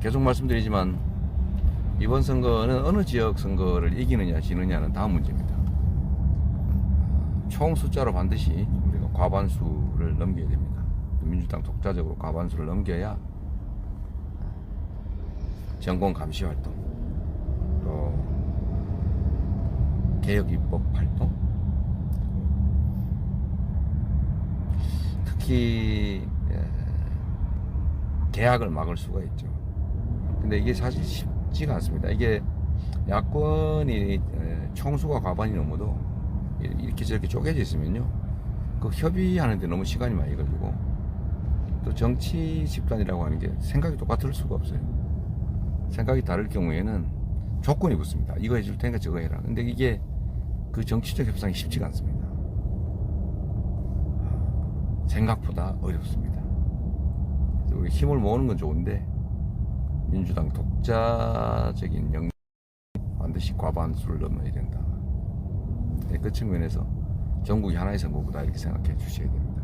계속 말씀드리지만 이번 선거는 어느 지역 선거를 이기느냐 지느냐는 다음 문제입니다. 총 숫자로 반드시 우리가 과반수를 넘겨야 됩니다. 민주당 독자적으로 과반수를 넘겨야 정권 감시 활동, 또 개혁 입법 활동, 특히 예, 계약을 막을 수가 있죠. 근데 이게 사실 쉽지가 않습니다. 이게 야권이 에, 총수가 과반이 넘어도 이- 이렇게 저렇게 쪼개져 있으면요. 그 협의하는데 너무 시간이 많이 걸리고 또 정치 집단이라고 하는 게 생각이 똑같을 수가 없어요. 생각이 다를 경우에는 조건이 붙습니다. 이거 해줄 테니까 저거 해라. 근데 이게 그 정치적 협상이 쉽지가 않습니다. 생각보다 어렵습니다. 우리 힘을 모으는 건 좋은데 민주당 독자적인 영 반드시 과반수를 넘어야 된다. 네, 그 측면에서 전국이 하나의 선거구다 이렇게 생각해 주셔야 됩니다.